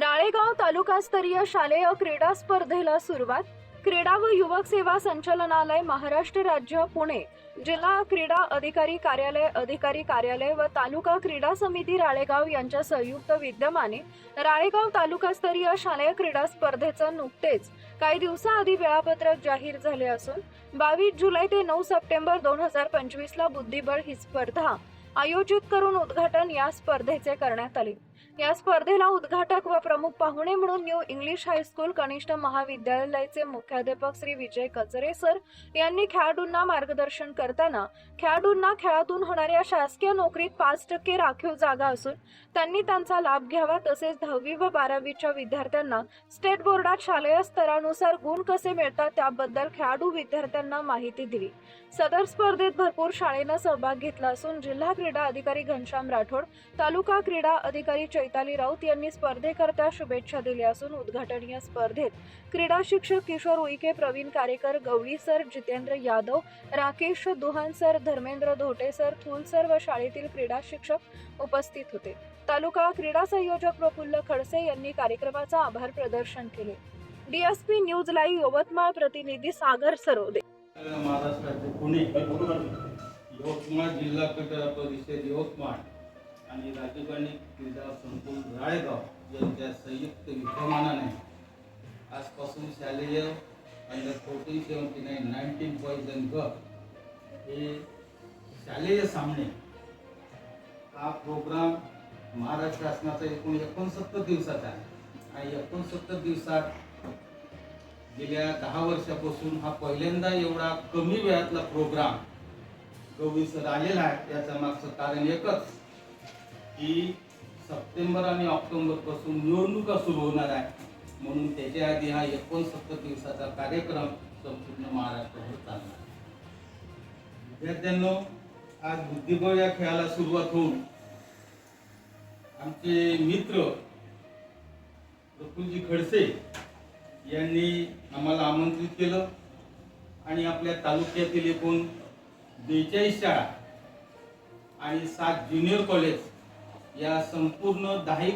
राळेगाव तालुकास्तरीय शालेय क्रीडा स्पर्धेला सुरुवात. क्रीडा व युवक सेवा संचालनालय महाराष्ट्र राज्य पुणे. जिल्हा क्रीडा अधिकारी कार्यालय अधिकारी कार्यालय व तालुका क्रीडा समिती राळेगाव यांच्या संयुक्त विद्यमाने राळेगाव तालुकास्तरीय शालेय क्रीडा स्पर्धेचं नुकतेच काही दिवसाआधी वेळापत्रक जाहीर झाले असून बावीस जुलै ते नऊ सप्टेंबर दोन हजार पंचवीस ला बुद्धिबळ ही स्पर्धा आयोजित करून उद्घाटन या स्पर्धेचे करण्यात आले. या स्पर्धेला उद्घाटक व प्रमुख पाहुणे म्हणून न्यू इंग्लिश हायस्कूल कनिष्ठ महाविद्यालयाचे मुख्याध्यापक श्री विजय कचरे सर यांनी खेळाडूंना मार्गदर्शन करताना खेळाडूंना खेळातून होणाऱ्या शासकीय नोकरीत पाच टक्के राखीव जागा असून त्यांनी त्यांचा लाभ घ्यावा तसेच दहावी व बारावीच्या विद्यार्थ्यांना स्टेट बोर्डात शालेय स्तरानुसार गुण कसे मिळतात त्याबद्दल खेळाडू विद्यार्थ्यांना माहिती दिली. सदर स्पर्धेत भरपूर शाळेनं सहभाग घेतला असून जिल्हा क्रीडा अधिकारी घनश्याम राठोड तालुका क्रीडा अधिकारी चैताली राऊत यांनी स्पर्धेकरता शुभेच्छा दिल्या असून उद्घाटनीय स्पर्धेत क्रीडा शिक्षक Kishor Uike Pravin Karekar Gawali sir Jitendra Yadav Rakesh Duhan sir Dharmendra Dhote sir Thul sir व शाळेतील क्रीडा शिक्षक उपस्थित होते. तालुका क्रीडा संयोजक प्रफुल्ल खडसे यांनी कार्यक्रमाचा आभार प्रदर्शन केले. डीएसपी न्यूज लाईव्ह यवतमाळ प्रतिनिधी सागर सरोदे. महाराष्ट्राचे पुणे. यवतमाळ जिल्हा क्रीडा परिषद यवतमाळ आणि राजीवानी क्रीडा संकुल राळेगाव यांच्या संयुक्त विद्यमानाने आजपासून शालेय under fourteen seventy nine nineteen boys and girl हे शालेय सामने हा प्रोग्राम महाराष्ट्र शासनाचा एकूण एकोणसत्तर दिवसाचा आहे. आणि एकोणसत्तर दिवसात गेल्या दहा वर्षापासून हा पहिल्यांदा एवढा कमी वेळातला प्रोग्राम गवळी सर आलेला आहे याचं मागचं कारण एकच की सप्टेंबर आणि ऑक्टोबरपासून निवडणुका सुरू होणार आहे. म्हणून त्याच्या आधी हा एकोणसत्तर दिवसाचा कार्यक्रम संपूर्ण महाराष्ट्रभर चालणार विद्यार्थ्यांनो आज बुद्धिबळ या खेळाला सुरुवात होऊन आमचे मित्र प्रफुलजी खडसे यांनी आम्हाला आमंत्रित केलं आणि आपल्या तालुक्यातील एकूण बेचाळीस शाळा आणि सात ज्युनियर कॉलेज या संपूर्ण दहा